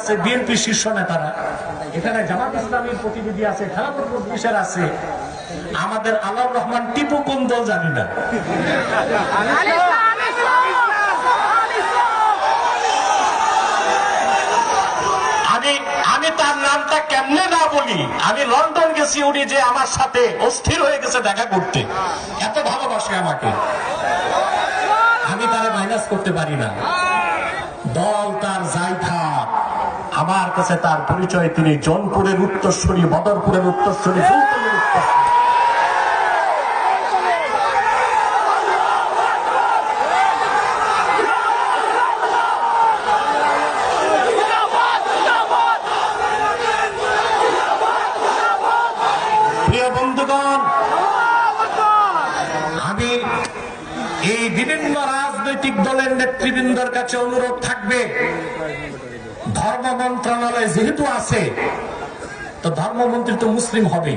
আছে, বিএনপি শীর্ষ নেতারা। এখানে জামাত ইসলামীর প্রতিনিধি আছে মজলিসের আছে। আমাদের আল্লাহর রহমান টিপু কোন দল জানি না। আমি তার নামটা না বলি, আমি লন্ডন গেছি উনি যে আমার সাথে অস্থির হয়ে গেছে দেখা করতে। এত ভালোবাসে আমাকে। আমি তারে মাইনাস করতে পারি না। দল তার যাই আমার কাছে তার পরিচয় তিনি জনপুরের উত্তরস্বরী বদরপুরের উত্তরস্বরী ফুলতলির বন্ধুগণ আমি এই বিভিন্ন রাজনৈতিক দলের নেতৃবৃন্দর কাছে অনুরোধ থাকবে। ধর্ম মন্ত্রণালয় যেহেতু আছে, তো ধর্মমন্ত্রী তো মুসলিম হবে